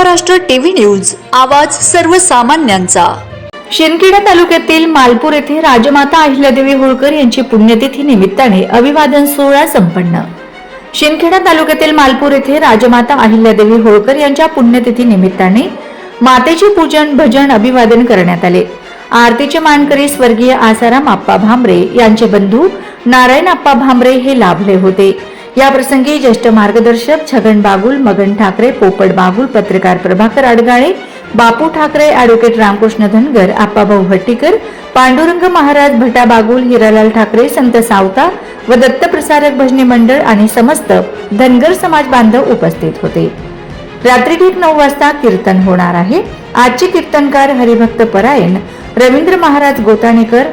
Maharashtra TV news आवाज सर्वसामान्यांचा. शिंदखेडा तालुक्यातील मालपूर येथे राजमाता अहिल्यादेवी होळकर यांची पुण्यतिथी निमित्ताने अभिवादन सोहळा संपन्न. शिंदखेडा तालुक्यातील मालपूर येथे राजमाता अहिल्यादेवी होळकर यांच्या पुण्यतिथी निमित्ताने मातेचे पूजन भजन अभिवादन करण्यात आले. आरतीचे मानकरी स्वर्गीय आसाराम आप्पा भांबरे यांचे बंधू नारायण आप्पा भांबरे हे लाभले होते. या प्रसंगी ज्येष्ठ मार्गदर्शक छगन बागुल मगन ठाकरे पोपट बागुल पत्रकार प्रभाकर अडगाळे बापू ठाकरे ॲडव्होकेट रामकृष्ण धनगर आप्पाभाऊ भट्टीकर पांडुरंग महाराज भटा बागुल हिरालाल ठाकरे संत सावता व दत्त प्रसारक भजनी मंडळ आणि समस्त धनगर समाज बांधव उपस्थित होते. रात्री ठीक नऊ वाजता कीर्तन होणार आहे. आजचे कीर्तनकार हरिभक्त परायण रवींद्र महाराज गोताणेकर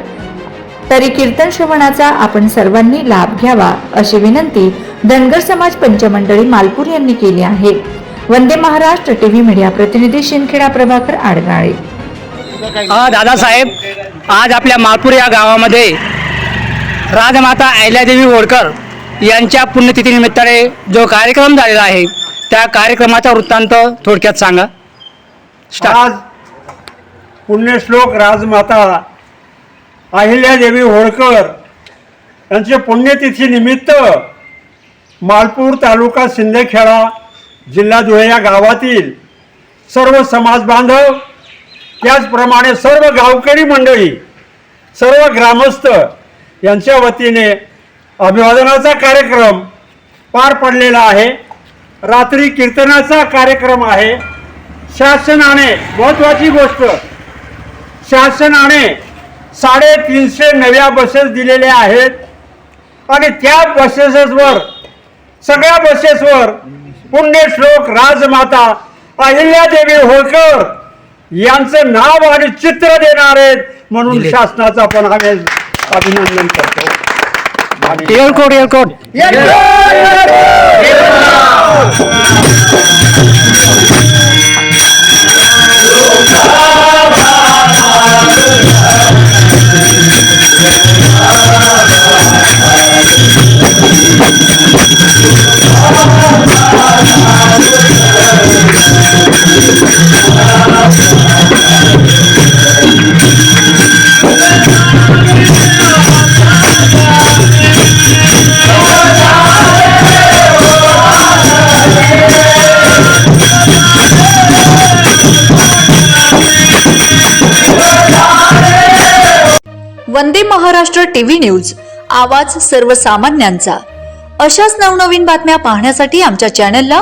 तरी कीर्तन श्रवणाचा आपण सर्वांनी लाभ घ्यावा अशी विनंती धनगर समाज पंचमंडळी मालपूर यांनी केली आहे. वंदे महाराष्ट्र टीव्ही मीडिया प्रतिनिधी शिंदखेडा प्रभाकर आडगाळे हा दादासाहेब आज आपल्या मालपूर या गावामध्ये राजमाता अहिल्यादेवी होळकर यांच्या पुण्यतिथीनिमित्ताने जो कार्यक्रम झालेला आहे त्या कार्यक्रमाचा वृत्तांत थोडक्यात सांगा. आज पुण्यश्लोक राजमाता अहिल्यादेवी होळकर यांचे पुण्यतिथीनिमित्त मालपूर तालुका शिंदेखेडा जिल्हा धुळे या गावातील सर्व समाज बांधव त्याचप्रमाणे सर्व गावकरी मंडळी सर्व ग्रामस्थ यांच्या वतीने अभिवादनाचा कार्यक्रम पार पडलेला आहे. रात्री कीर्तनाचा कार्यक्रम आहे. शासनाने महत्त्वाची गोष्ट शासनाने साडेतीनशे नव्या बसेस दिलेल्या आहेत. आणि त्या बसेसवर सगळ्या बसेसवर पुण्यश्लोक राजमाता अहिल्यादेवी होळकर यांचं नाव आणि चित्र देणार आहेत म्हणून. शासनाचं आपण आम्ही अभिनंदन करतो. आणि- एअरकोड एअरकोड वंदे महाराष्ट्र टीव्ही न्यूज आवाज सर्वसामान्यांचा. अशाच नवनवीन बातम्या पाहण्यासाठी आमच्या चॅनलला